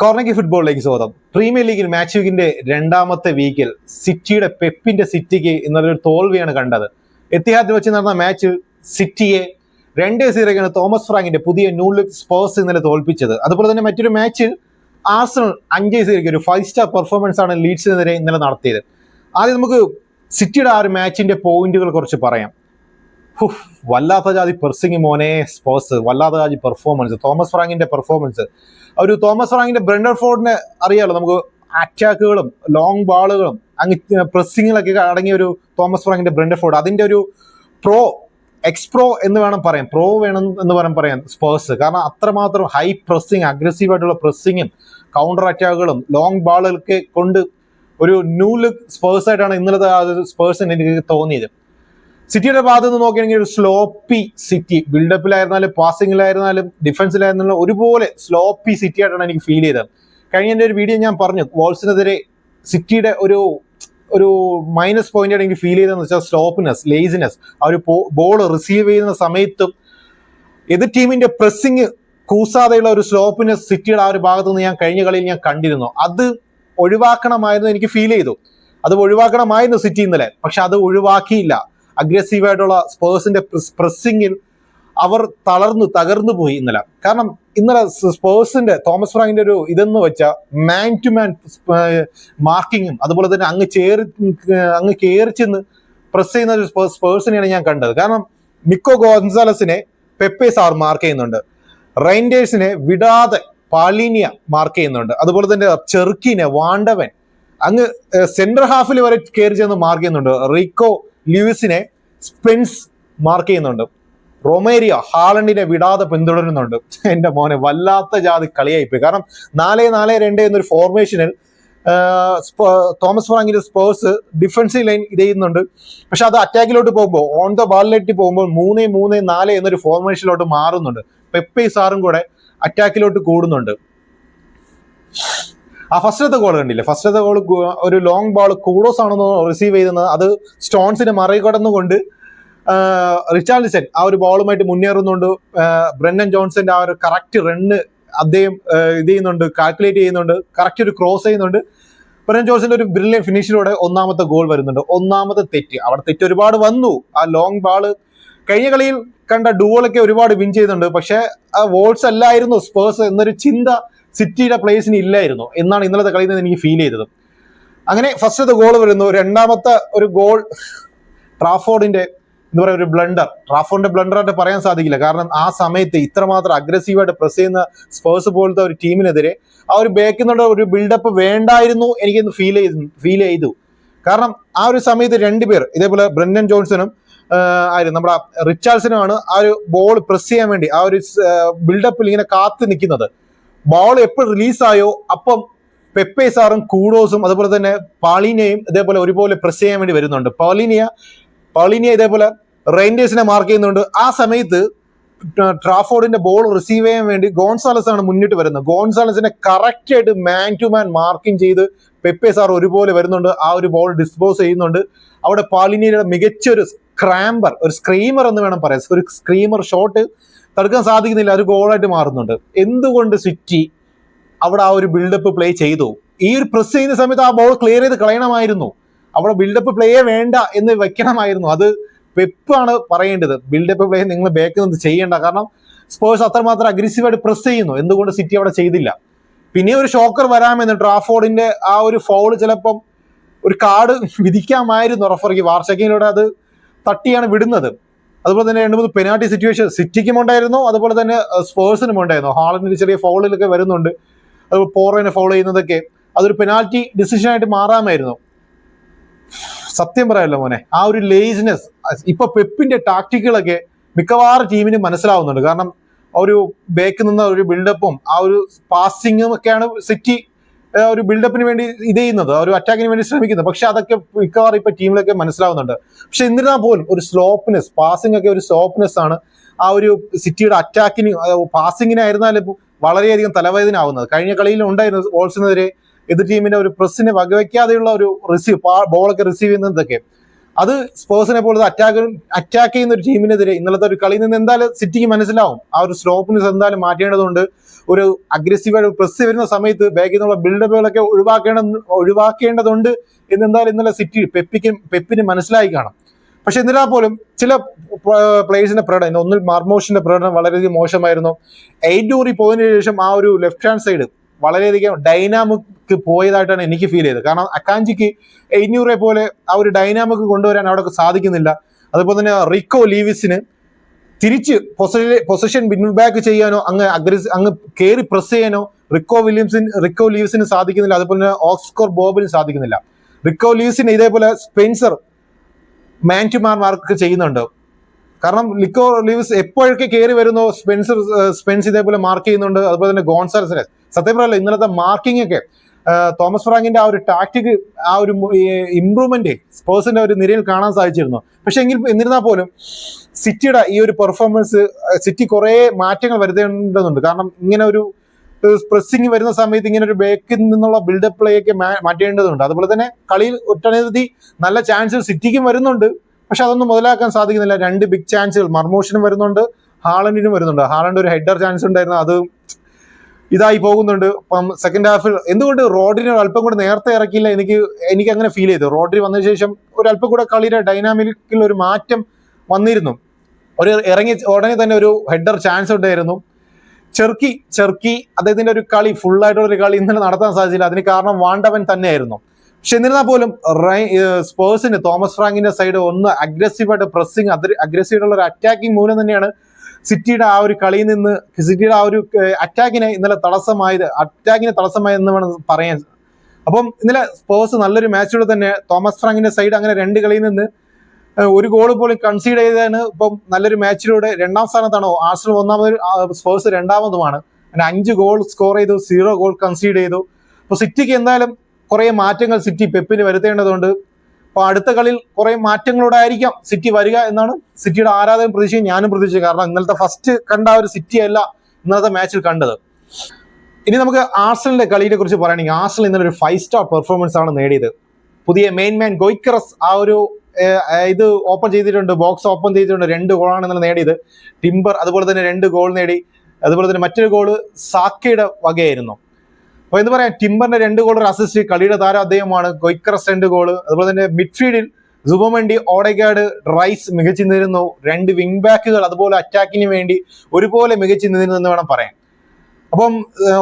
കോർണക്കി ഫുട്ബോളിലേക്ക് സ്വാഗതം. പ്രീമിയർ ലീഗിൽ മാച്ച് വീക്കിന്റെ രണ്ടാമത്തെ വീക്കിൽ സിറ്റിയുടെ പെപ്പിന്റെ സിറ്റിക്ക് ഇന്നലെ ഒരു തോൽവിയാണ് കണ്ടത്. എത്തിഹാദിൽ വെച്ച് നടന്ന മാച്ചിൽ സിറ്റിയെ രണ്ട് സീറോയ്ക്കാണ് തോമസ് ഫ്രാങ്കിന്റെ പുതിയ ന്യൂ ലുക്ക് സ്പേഴ്സ് ഇന്നലെ തോൽപ്പിച്ചത്. അതുപോലെ തന്നെ മറ്റൊരു മാച്ചിൽ ആർസണൽ അഞ്ച് സീറോയ്ക്ക് ഒരു ഫൈവ് സ്റ്റാർ പെർഫോമൻസ് ആണ് ലീഡ്സിനെതിരെ ഇന്നലെ നടത്തിയത്. ആദ്യം നമുക്ക് സിറ്റിയുടെ ആ ഒരു മാച്ചിന്റെ പോയിന്റുകൾ കുറച്ച് പറയാം. വല്ലാത്ത ജാതി പെർസിങ് മോനെ സ്പോർട്സ് വല്ലാത്ത ജാതി പെർഫോമൻസ് തോമസ് ഫ്രാങ്കിന്റെ പെർഫോമൻസ് ഒരു തോമസ് ഫ്രാങ്കിന്റെ ബ്രെൻഡർ ഫോർഡിനെ അറിയാലോ നമുക്ക് അറ്റാക്കുകളും ലോങ് ബാളുകളും അങ്ങ് പ്രസ്സിങ്ങിലൊക്കെ അടങ്ങിയ ഒരു തോമസ് ഫ്രാങ്കിന്റെ ബ്രെൻഡർ ഫോർഡ്. അതിന്റെ ഒരു പ്രോ എക്സ് പ്രോ എന്ന് വേണം പറയാം പ്രോ വേണം എന്ന് വേണം പറയാം സ്പേഴ്സ് കാരണം അത്രമാത്രം ഹൈ പ്രസ്സിങ് അഗ്രസീവ് ആയിട്ടുള്ള പ്രസ്സിങ്ങും കൗണ്ടർ അറ്റാക്കുകളും ലോങ് ബാളുകളൊക്കെ കൊണ്ട് ഒരു ന്യൂ ലുക്ക് സ്പേഴ്സ് ആയിട്ടാണ് ഇന്നലത്തെ ആ ഒരു സ്പേഴ്സിന് എനിക്ക് തോന്നിയത്. സിറ്റിയുടെ ഭാഗത്ത് നിന്ന് നോക്കുകയാണെങ്കിൽ ഒരു സ്ലോപ്പി സിറ്റി ബിൽഡപ്പിലായിരുന്നാലും പാസിംഗിലായിരുന്നാലും ഡിഫൻസിലായിരുന്നാലും ഒരുപോലെ സ്ലോപ്പി സിറ്റി ആയിട്ടാണ് എനിക്ക് ഫീൽ ചെയ്തത്. കഴിഞ്ഞ എന്റെ ഒരു വീഡിയോ ഞാൻ പറഞ്ഞു വോൾസിനെതിരെ സിറ്റിയുടെ ഒരു ഒരു മൈനസ് പോയിന്റ് എനിക്ക് ഫീൽ ചെയ്തതെന്ന് വെച്ചാൽ സ്ലോപ്പിനെസ് ലേസിനെസ് ആ ഒരു ബോൾ റിസീവ് ചെയ്യുന്ന സമയത്തും എതിർ ടീമിന്റെ പ്രസ്സിങ് കൂസാതെയുള്ള ഒരു സ്ലോപ്പിനെസ് സിറ്റിയുടെ ആ ഒരു ഭാഗത്ത് നിന്ന് ഞാൻ കഴിഞ്ഞ കളിയിൽ ഞാൻ കണ്ടിരുന്നു. അത് ഒഴിവാക്കണമായിരുന്നു എനിക്ക് ഫീൽ ചെയ്തു. അത് ഒഴിവാക്കണമായിരുന്നു സിറ്റി ഇന്നലെ. പക്ഷെ അത് ഒഴിവാക്കിയില്ല. അഗ്രസീവ് ആയിട്ടുള്ള സ്പേഴ്സിന്റെ പ്രസ്സിങ്ങിൽ അവർ തളർന്നു തകർന്നു പോയി ഇന്നലെ. കാരണം ഇന്നലെ സ്പേഴ്സിന്റെ തോമസ് ഫ്രാങ്കിന്റെ ഒരു ഇതെന്ന് വെച്ചാൽ മാൻ ടു മാൻ മാർക്കിങ്ങും അതുപോലെ തന്നെ അങ്ങ് ചേറി അങ്ങ് കയറി ചെന്ന് പ്രസ് ചെയ്യുന്ന ഒരു സ്പേ- സ്പേഴ്സിനെയാണ് ഞാൻ കണ്ടത്. കാരണം മിക്കോ ഗോൺസാലസിനെ പെപ്പെ സാർ മാർക്ക് ചെയ്യുന്നുണ്ട്. റൈൻഡേഴ്സിനെ വിടാതെ പാലിനിയ മാർക്ക് ചെയ്യുന്നുണ്ട്. അതുപോലെ തന്നെ ചെറുക്കിനെ വാണ്ടവൻ അങ്ങ് സെന്റർ ഹാഫിൽ വരെ കയറി ചെന്ന് മാർക്ക് ചെയ്യുന്നുണ്ട്. റിക്കോ ലൂയിസിനെ സ്പെൻസ് മാർക്ക് ചെയ്യുന്നുണ്ട്. റൊമേരിയ ഹാളണ്ടിനെ വിടാതെ പിന്തുടരുന്നുണ്ട്. എന്റെ മോനെ വല്ലാത്ത ജാതി കളിയായിപ്പോയി കാരണം നാല് നാല് രണ്ട് എന്നൊരു ഫോർമേഷനിൽ തോമസ് ഫ്രാങ്കിന്റെ സ്പേഴ്സ് ഡിഫൻസീവ് ലൈൻ ഇത് ചെയ്യുന്നുണ്ട്. പക്ഷെ അത് അറ്റാക്കിലോട്ട് പോകുമ്പോൾ ഓൺ ദ ബാളിലേക്ക് പോകുമ്പോൾ മൂന്ന് മൂന്ന് നാല് എന്നൊരു ഫോർമേഷനിലോട്ട് മാറുന്നുണ്ട്. പെപ്പെ സാറും കൂടെ അറ്റാക്കിലോട്ട് കൂടുന്നുണ്ട്. ആ ഫസ്റ്റത്തെ ഗോൾ കണ്ടില്ലേ? ഫസ്റ്റത്തെ ഗോൾ ഒരു ലോങ് ബോൾ കൂഡോസ് ആണെന്ന് റിസീവ് ചെയ്തത് അത് സ്റ്റോൺസിനെ മറികടന്നുകൊണ്ട് റിച്ചാർഡ്സൺ ആ ഒരു ബോളുമായിട്ട് മുന്നേറുന്നുണ്ട്. ബ്രെന്നൻ ജോൺസന്റെ ആ ഒരു കറക്റ്റ് റണ്ണ് അദ്ദേഹം ഇത് ചെയ്യുന്നുണ്ട് കാൽക്കുലേറ്റ് ചെയ്യുന്നുണ്ട് കറക്റ്റ് ഒരു ക്രോസ് ചെയ്യുന്നുണ്ട്. ബ്രെന്നൻ ജോൺസന്റെ ഒരു ബ്രില്യൻ ഫിനിഷിലൂടെ ഒന്നാമത്തെ ഗോൾ വരുന്നുണ്ട്. ഒന്നാമത്തെ തെറ്റ്. അവിടെ തെറ്റ് ഒരുപാട് വന്നു. ആ ലോങ് ബാൾ കഴിഞ്ഞ കളിയിൽ കണ്ട ഡുവോളൊക്കെ ഒരുപാട് വിൻ ചെയ്യുന്നുണ്ട് പക്ഷെ ആ വോൾസ് അല്ലായിരുന്നു സ്പേഴ്സ് എന്നൊരു ചിന്ത സിറ്റിയുടെ പ്ലേസിന് ഇല്ലായിരുന്നു. എന്നാണ് ഇന്നലത്തെ കളിയിൽ നിന്ന് എനിക്ക് ഫീൽ ചെയ്തത്. അങ്ങനെ ഫസ്റ്റത്തെ ഗോൾ വരുന്നു. രണ്ടാമത്തെ ഒരു ഗോൾ ട്രാഫോർഡിന്റെ എന്താ പറയുക ഒരു ബ്ലണ്ടർ ട്രാഫോർഡിന്റെ ബ്ലണ്ടർ ആയിട്ട് പറയാൻ സാധിക്കില്ല. കാരണം ആ സമയത്ത് ഇത്രമാത്രം അഗ്രസീവായിട്ട് പ്രസ് ചെയ്യുന്ന സ്പേഴ്സ് പോലത്തെ ഒരു ടീമിനെതിരെ ആ ഒരു ബേക്കിൽ നിന്നുള്ള ഒരു ബിൽഡപ്പ് വേണ്ടായിരുന്നു എനിക്കൊന്ന് ഫീൽ ചെയ്തു ഫീൽ ചെയ്തു. കാരണം ആ ഒരു സമയത്ത് രണ്ടുപേർ ഇതേപോലെ ബ്രണ്ടൻ ജോൺസണും ആയിരുന്നു നമ്മുടെ റിച്ചാർഡ്സനുമാണ് ആ ഒരു ബോൾ പ്രസ് ചെയ്യാൻ വേണ്ടി ആ ഒരു ബിൽഡപ്പിൽ ഇങ്ങനെ കാത്തു നിൽക്കുന്നത്. ബോൾ എപ്പോൾ റിലീസായോ അപ്പം പെപ്പെ സാറും കൂഡോസും അതുപോലെ തന്നെ പാളിനിയയും ഇതേപോലെ ഒരുപോലെ പ്രസ് ചെയ്യാൻ വേണ്ടി വരുന്നുണ്ട്. പാളിനിയ പാളിനിയ ഇതേപോലെ റെയിൻഡേഴ്സിനെ മാർക്ക് ചെയ്യുന്നുണ്ട്. ആ സമയത്ത് ട്രാഫോർഡിന്റെ ബോൾ റിസീവ് ചെയ്യാൻ വേണ്ടി ഗോൺസാലസ് ആണ് മുന്നിട്ട് വരുന്നത്. ഗോൺസാലസിനെ കറക്റ്റ് ആയിട്ട് മാൻ ടു മാൻ മാർക്കിംഗ് ചെയ്ത് പെപ്പെ സാർ ഒരുപോലെ വരുന്നുണ്ട്. ആ ഒരു ബോൾ ഡിസ്പോസ് ചെയ്യുന്നുണ്ട്. അവിടെ പാലിനിയുടെ മികച്ച ഒരു സ്ക്രാമ്പർ ഒരു സ്ക്രീമർ എന്ന് വേണം പറയാം ഒരു സ്ക്രീമർ ഷോട്ട് തടുക്കാൻ സാധിക്കുന്നില്ല ഒരു ഗോളായിട്ട് മാറുന്നുണ്ട്. എന്തുകൊണ്ട് സിറ്റി അവിടെ ആ ഒരു ബിൽഡപ്പ് പ്ലേ ചെയ്തു? ഈ ഒരു പ്രസ് ചെയ്യുന്ന സമയത്ത് ആ ബോൾ ക്ലിയർ ചെയ്ത് കളയണമായിരുന്നു. അവിടെ ബിൽഡപ്പ് പ്ലേയെ വേണ്ട എന്ന് വെക്കണമായിരുന്നു. അത് പെപ്പാണ് പറയേണ്ടത്. ബിൽഡപ്പ് പ്ലേ നിങ്ങൾ ബാക്കിൽ നിന്ന് ചെയ്യേണ്ട. കാരണം സ്പേഴ്സ് അത്രമാത്രം അഗ്രസീവായിട്ട് പ്രസ് ചെയ്യുന്നു. എന്തുകൊണ്ട് സിറ്റി അവിടെ ചെയ്തില്ല? പിന്നെ ഒരു ഷോക്കർ വരാമെന്ന് ട്രാഫോർഡിന്റെ ആ ഒരു ഫൗൾ ചിലപ്പം ഒരു കാർഡ് വിധിക്കാമായിരുന്നു റഫറിക്ക് വാർഷക്കിലൂടെ അത് തട്ടിയാണ് വിടുന്നത്. അതുപോലെ തന്നെ രണ്ട് മൂന്ന് പെനാൾട്ടി സിറ്റുവേഷൻ സിറ്റിക്കും ഉണ്ടായിരുന്നു. അതുപോലെ തന്നെ സ്പേഴ്സിനും ഉണ്ടായിരുന്നു. ഹാളിന് ചെറിയ ഫൗളിലൊക്കെ വരുന്നുണ്ട്. അത് പോറേനെ ഫൗൾ ചെയ്യുന്നതൊക്കെ. അതൊരു പെനാൽറ്റി ഡിസിഷൻ ആയിട്ട് മാറാമായിരുന്നു. സത്യം പറയാമല്ലോ മോനെ ആ ഒരു ലേസിനെസ് ഇപ്പൊ പെപ്പിന്റെ ടാക്ടിക്കുകളൊക്കെ മിക്കവാറും ടീമിന് മനസ്സിലാവുന്നുണ്ട്. കാരണം ഒരു ബേക്ക് നിന്ന ഒരു ബിൽഡപ്പും ആ ഒരു പാസിങ്ങും ഒക്കെയാണ് സിറ്റി ഒരു ബിൽഡപ്പിന് വേണ്ടി ഇത് ചെയ്യുന്നത് ഒരു അറ്റാക്കിന് വേണ്ടി ശ്രമിക്കുന്നത്. പക്ഷെ അതൊക്കെ മിക്കവാറും ഇപ്പൊ ടീമിലൊക്കെ മനസ്സിലാവുന്നുണ്ട്. പക്ഷെ എന്നിരുന്നാൽ പോലും ഒരു സ്ലോപ്പ്നെസ് പാസിംഗ് ഒക്കെ ഒരു സ്ലോപ്പ്നെസ് ആണ് ആ ഒരു സിറ്റിയുടെ അറ്റാക്കിന് പാസിങ്ങിനായിരുന്നാലും വളരെയധികം തലവേദന ആവുന്നത് കഴിഞ്ഞ കളിയിൽ ഉണ്ടായിരുന്നു ഓൾസിനെതിരെ എതിർ ടീമിന്റെ ഒരു പ്രസ്സിനെ വകവയ്ക്കാതെയുള്ള ഒരു റിസീവ് ബോളൊക്കെ റിസീവ് ചെയ്യുന്നതൊക്കെ അത് സ്പേഴ്സിനെ പോലെ അറ്റാക്ക് അറ്റാക്ക് ചെയ്യുന്ന ഒരു ടീമിനെതിരെ ഇന്നലത്തെ ഒരു കളിയിൽ നിന്ന് എന്തായാലും സിറ്റിക്ക് മനസ്സിലാവും. ആ ഒരു സ്ലോപ്പിന് എന്തായാലും മാറ്റേണ്ടതുണ്ട്. ഒരു അഗ്രസീവായിട്ട് പ്രസ് വരുന്ന സമയത്ത് ബാക്കിൽ നിന്നുള്ള ബിൽഡപ്പുകളൊക്കെ ഒഴിവാക്കേണ്ട ഒഴിവാക്കേണ്ടതുണ്ട് എന്ന് എന്തായാലും ഇന്നലെ സിറ്റി പെപ്പിക്കും പെപ്പിന് മനസ്സിലായി കാണാം. പക്ഷെ എന്നിരുന്നാൽ പോലും ചില പ്ലേയേഴ്സിന്റെ പ്രകടനം ഒന്നിൽ മാർമോഷിന്റെ പ്രകടനം വളരെയധികം മോശമായിരുന്നു. എയ്റ്റ് എയ്റ്റൂറി പോയതിനു ശേഷം ആ ഒരു ലെഫ്റ്റ് ഹാൻഡ് സൈഡ് വളരെയധികം ഡൈനാമിക് പോയതായിട്ടാണ് എനിക്ക് ഫീൽ ചെയ്തത്. കാരണം അക്കാഞ്ചിക്ക് എയ്ഞ്ഞൂറെ പോലെ ആ ഒരു ഡൈനാമിക് കൊണ്ടുവരാൻ അവിടെ സാധിക്കുന്നില്ല. അതുപോലെ തന്നെ റിക്കോ ലീവിസിന് തിരിച്ച് പൊസിഷൻ വിൻ ബാക്ക് ചെയ്യാനോ അങ്ങ് അഗ്രസ് അങ്ങ് കയറി പ്രസ് ചെയ്യാനോ റിക്കോ വില്യംസിന് റിക്കോ ലീവ്സിന് സാധിക്കുന്നില്ല. അതുപോലെ തന്നെ ഓക്സ്കോർ ബോബിന് സാധിക്കുന്നില്ല. റിക്കോ ലീവ്സിന് ഇതേപോലെ സ്പെൻസർ മാന്റുമാർമാർക്ക് ചെയ്യുന്നുണ്ട്. കാരണം ലിക്കോ ലീവ്സ് എപ്പോഴൊക്കെ കയറി വരുന്നു സ്പെൻസർ സ്പെൻസ് ഇതേപോലെ മാർക്ക് ചെയ്യുന്നുണ്ട്. അതുപോലെ തന്നെ ഗോൺസാൽസിനെ സത്യം പറയല്ല ഇന്നലത്തെ മാർക്കിംഗ് ഒക്കെ തോമസ് ഫ്രാങ്കിന്റെ ആ ഒരു ടാക്ടിക് ആ ഒരു ഇംപ്രൂവ്മെന്റ് സ്പേഴ്സിന്റെ ഒരു നിരയിൽ കാണാൻ സാധിച്ചിരുന്നു. പക്ഷെ എങ്കിൽ എന്നിരുന്നാൽ പോലും സിറ്റിയുടെ ഈ ഒരു പെർഫോമൻസ് സിറ്റി കുറെ മാറ്റങ്ങൾ വരുത്തേണ്ടതുണ്ട്. കാരണം ഇങ്ങനെ ഒരു പ്രസ്സിങ് വരുന്ന സമയത്ത് ഇങ്ങനെ ഒരു ബേക്കിൽ നിന്നുള്ള ബിൽഡപ്പ് പ്ലേ ഒക്കെ മാറ്റേണ്ടതുണ്ട്. അതുപോലെ തന്നെ കളിയിൽ ഒട്ടനവധി നല്ല ചാൻസ് സിറ്റിക്കും വരുന്നുണ്ട്. പക്ഷെ അതൊന്നും മുതലാക്കാൻ സാധിക്കുന്നില്ല. രണ്ട് ബിഗ് ചാൻസുകൾ മർമോഷനും വരുന്നുണ്ട് ഹാളണ്ടിനും വരുന്നുണ്ട്. ഹാളണ്ട് ഒരു ഹെഡർ ചാൻസ് ഉണ്ടായിരുന്നു. അത് ഇതായി പോകുന്നുണ്ട്. അപ്പം സെക്കൻഡ് ഹാഫിൽ എന്തുകൊണ്ട് റോഡ്രിനെ അല്പം കൂടെ നേരത്തെ ഇറക്കിയില്ല? എനിക്ക് എനിക്ക് അങ്ങനെ ഫീൽ ചെയ്തു. റോഡ്രി വന്നതിന് ശേഷം ഒരു അല്പം കൂടെ കളിയുടെ ഡൈനാമിക്കിൽ ഒരു മാറ്റം വന്നിരുന്നു. ഒരു ഇറങ്ങി ഉടനെ തന്നെ ഒരു ഹെഡർ ചാൻസ് ഉണ്ടായിരുന്നു. ചെറുക്കി ചെറുക്കി അദ്ദേഹത്തിന്റെ ഒരു കളി ഫുൾ ആയിട്ടുള്ള ഒരു കളി ഇന്നലെ നടത്താൻ സാധിച്ചില്ല. അതിന് കാരണം വാണ്ടവൻ തന്നെയായിരുന്നു. പക്ഷെ എന്നിരുന്നാൽ പോലും സ്പേഴ്സിന് തോമസ് ഫ്രാങ്കിന്റെ സൈഡ് ഒന്ന് അഗ്രസീവായിട്ട് പ്രസ്സിങ് അഗ്രസീവായിട്ടുള്ള ഒരു അറ്റാക്കിംഗ് മൂലം തന്നെയാണ് സിറ്റിയുടെ ആ ഒരു കളിയിൽ നിന്ന് സിറ്റിയുടെ ആ ഒരു അറ്റാക്കിനെ ഇന്നലെ തടസ്സമായത്. അറ്റാക്കിനെ തടസ്സമായെന്ന് വേണം പറയാൻ. അപ്പം ഇന്നലെ സ്പേഴ്സ് നല്ലൊരു മാച്ചിലൂടെ തന്നെ തോമസ് ഫ്രാങ്കിന്റെ സൈഡ് അങ്ങനെ രണ്ട് കളിയിൽ നിന്ന് ഒരു ഗോൾ പോലും കൺസീഡ് ചെയ്താണ് ഇപ്പം നല്ലൊരു മാച്ചിലൂടെ രണ്ടാം സ്ഥാനത്താണ്. ആർസണൽ ഒന്നാമത് സ്പേഴ്സ് രണ്ടാമതുമാണ്. അങ്ങനെ അഞ്ച് ഗോൾ സ്കോർ ചെയ്തു സീറോ ഗോൾ കൺസീഡ് ചെയ്തു. അപ്പോൾ സിറ്റിക്ക് എന്തായാലും കുറേ മാറ്റങ്ങൾ സിറ്റി പെപ്പിന് വരുത്തേണ്ടതുണ്ട്. അപ്പോൾ അടുത്ത കളിയിൽ കുറേ മാറ്റങ്ങളോടെ ആയിരിക്കാം സിറ്റി വരിക എന്നാണ് സിറ്റിയുടെ ആരാധകൻ പ്രതീക്ഷയും ഞാനും പ്രതീക്ഷിച്ചു കാരണം ഇന്നലത്തെ ഫസ്റ്റ് കണ്ട ഒരു സിറ്റി അല്ല ഇന്നലത്തെ മാച്ചിൽ കണ്ടത്. ഇനി നമുക്ക് ആർസലിന്റെ കളിയെ കുറിച്ച് പറയുകയാണെങ്കിൽ ആർസൽ ഇന്നലെ ഒരു ഫൈവ് സ്റ്റാർ പെർഫോമൻസ് ആണ് നേടിയത്. പുതിയ മെയിൻ മാൻ ഗോയ്ക്കറസ് ആ ഒരു ഇത് ഓപ്പൺ ചെയ്തിട്ടുണ്ട്. ബോക്സ് ഓപ്പൺ ചെയ്തിട്ടുണ്ട്. രണ്ട് ഗോളാണ് ഇന്നലെ നേടിയത്. ടിംബർ അതുപോലെ തന്നെ രണ്ട് ഗോൾ നേടി. അതുപോലെ തന്നെ മറ്റൊരു ഗോൾ സാക്കയുടെ വകയായിരുന്നു. അപ്പൊ എന്ന് പറയാം ടിംബറിന്റെ രണ്ട് ഗോൾ ഒരു അസിസ്റ്റ് കളിയുടെ താരം അദ്ദേഹമാണ് ഗൊയ്ക്കറസ് രണ്ട് ഗോൾ അതുപോലെ തന്നെ മിഡ്ഫീൽഡിൽ സുബമണ്ടി ഓഡഗാർഡ് റൈസ് മികച്ചു നിന്നിരുന്നു. രണ്ട് വിങ് ബാക്കുകൾ അതുപോലെ അറ്റാക്കിന് വേണ്ടി ഒരുപോലെ മികച്ചു നിന്നിരുന്നു എന്ന് വേണം പറയാൻ. അപ്പം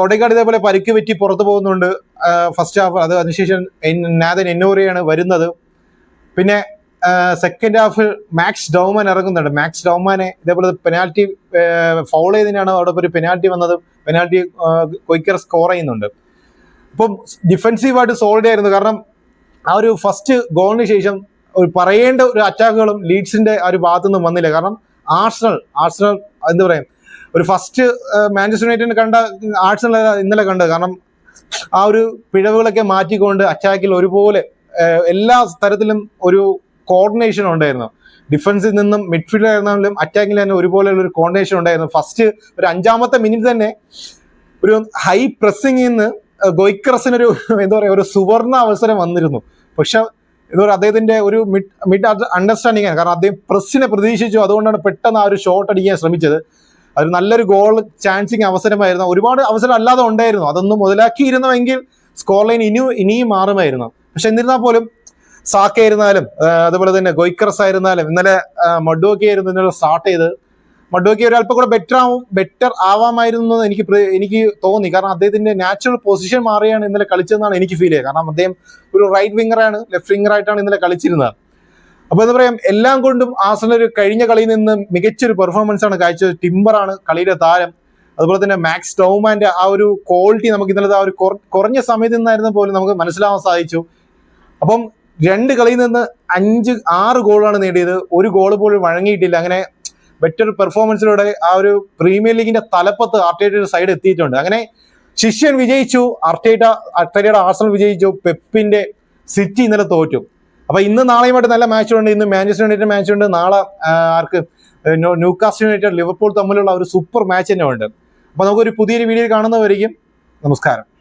ഒഡഗാർഡ് ഇതേപോലെ പരിക്ക് പറ്റി പുറത്തു പോകുന്നുണ്ട്. ഫസ്റ്റ് ഹാഫ് അത് അതിനുശേഷം നാഥൻ എന്നോറിയാണ് വരുന്നത്. പിന്നെ സെക്കൻഡ് ഹാഫിൽ മാക്സ് ഡൗമാൻ ഇറങ്ങുന്നുണ്ട്. മാക്സ് ഡൗമാനെ ഇതേപോലെ പെനാൽറ്റി ഫൗൾ ചെയ്തതിനാണ് അവിടെ ഒരു പെനാൽറ്റി വന്നത്. പെനാൽറ്റി കൊയ്ക്കർ സ്കോർ ചെയ്യുന്നുണ്ട്. അപ്പം ഡിഫെൻസീവായിട്ട് സോൾഡ് ആയിരുന്നു. കാരണം ആ ഒരു ഫസ്റ്റ് ഗോളിന് ശേഷം ഒരു പറയേണ്ട ഒരു അറ്റാക്കുകളും ലീഡ്സിന്റെ ആ ഒരു ഭാഗത്തു നിന്നും വന്നില്ല. കാരണം ആർസണൽ ആർസണൽ എന്താ പറയാ ഒരു ഫസ്റ്റ് മാഞ്ചസ്റ്റർ യുണൈറ്റഡ് കണ്ട ആർസണൽ ഇന്നലെ കണ്ടത്. കാരണം ആ ഒരു പിഴവുകളൊക്കെ മാറ്റിക്കൊണ്ട് അറ്റാക്കിൽ ഒരുപോലെ എല്ലാ തരത്തിലും ഒരു കോർഡിനേഷൻ ഉണ്ടായിരുന്നു. ഡിഫൻസിൽ നിന്നും മിഡ്ഫീൽഡിൽ ആയിരുന്നാലും അറ്റാക്കിൽ തന്നെ ഒരുപോലെ ഒരു കോർഡിനേഷൻ ഉണ്ടായിരുന്നു. ഫസ്റ്റ് ഒരു അഞ്ചാമത്തെ മിനിറ്റ് തന്നെ ഒരു ഹൈ പ്രസ്സിംഗിൽ നിന്ന് ഗോയ്ക്രസിനൊരു എന്താ പറയുക ഒരു സുവർണ അവസരം വന്നിരുന്നു. പക്ഷെ എന്താ പറയുക അദ്ദേഹത്തിന്റെ ഒരു മിഡ് മിഡ് അണ്ടർസ്റ്റാൻഡിംഗ് ആണ്. കാരണം അദ്ദേഹം പ്രസ്സിനെ പ്രതീക്ഷിച്ചു. അതുകൊണ്ടാണ് പെട്ടെന്ന് ആ ഒരു ഷോട്ട് അടിക്കാൻ ശ്രമിച്ചത്. അത് നല്ലൊരു ഗോൾ ചാൻസിങ് അവസരമായിരുന്നു. ഒരുപാട് അവസരം അല്ലാതെ ഉണ്ടായിരുന്നു. അതൊന്നും മുതലാക്കിയിരുന്നുവെങ്കിൽ സ്കോർ ലൈൻ ഇനിയും ഇനിയും മാറുമായിരുന്നു. പക്ഷെ എന്നിരുന്നാൽ പോലും സാക്ക ആയിരുന്നാലും അതുപോലെ തന്നെ ഗോയ്ക്കറസ് ആയിരുന്നാലും ഇന്നലെ മഡോക്കി ആയിരുന്നു ഇന്നലെ സ്റ്റാർട്ട് ചെയ്ത് മഡോക്കി ഒരല്പം കൂടെ ബെറ്റർ ആവും ബെറ്റർ ആവാമായിരുന്നു എന്ന് എനിക്ക് എനിക്ക് തോന്നി. കാരണം അദ്ദേഹത്തിന്റെ നാച്ചുറൽ പൊസിഷൻ മാറിയാണ് ഇന്നലെ കളിച്ചതെന്നാണ് എനിക്ക് ഫീൽ ചെയ്യുക. കാരണം അദ്ദേഹം ഒരു റൈറ്റ് വിങ്ങറാണ് ലെഫ്റ്റ് വിങ്ങർ ആയിട്ടാണ് ഇന്നലെ കളിച്ചിരുന്നത്. അപ്പൊ എന്താ പറയാ എല്ലാം കൊണ്ടും ആസണൽ ഒരു കഴിഞ്ഞ കളിയിൽ നിന്ന് മികച്ചൊരു പെർഫോമൻസ് ആണ് കാഴ്ച ടിംബറാണ് കളിയുടെ താരം. അതുപോലെ തന്നെ മാക്സ് ടോമാന്റെ ആ ഒരു ക്വാളിറ്റി നമുക്ക് ഇന്നലത്തെ ആ ഒരു കുറഞ്ഞ സമയത്ത് നിന്നായിരുന്നു പോലും നമുക്ക് മനസ്സിലാവാൻ സാധിച്ചു. അപ്പം രണ്ട് കളിയിൽ നിന്ന് അഞ്ച് ആറ് ഗോളാണ് നേടിയത്. ഒരു ഗോൾ പോലും വഴങ്ങിയിട്ടില്ല. അങ്ങനെ ബെറ്റർ പെർഫോമൻസിലൂടെ ആ ഒരു പ്രീമിയർ ലീഗിന്റെ തലപ്പത്ത് ആർട്ടേറ്റയുടെ സൈഡ് എത്തിയിട്ടുണ്ട്. അങ്ങനെ ശിഷ്യൻ വിജയിച്ചു. അർട്ടേറ്റ അർട്ടേറ്റയുടെ ആർസണൽ വിജയിച്ചു. പെപ്പിന്റെ സിറ്റി ഇന്നലെ തോറ്റു. അപ്പൊ ഇന്ന് നാളെയുമായിട്ട് നല്ല മാച്ചുണ്ട് ഇന്ന് മാഞ്ചസ്റ്റർ യുണൈറ്റഡ് മാച്ച് ഉണ്ട്. നാളെ ആർക്ക് ന്യൂകാസ്റ്റ് യുണൈറ്റഡ് ലിവർപൂൾ തമ്മിലുള്ള ഒരു സൂപ്പർ മാച്ച് തന്നെ ഉണ്ട്. അപ്പൊ നമുക്കൊരു പുതിയൊരു വീഡിയോ കാണുന്നവരിക്കും നമസ്കാരം.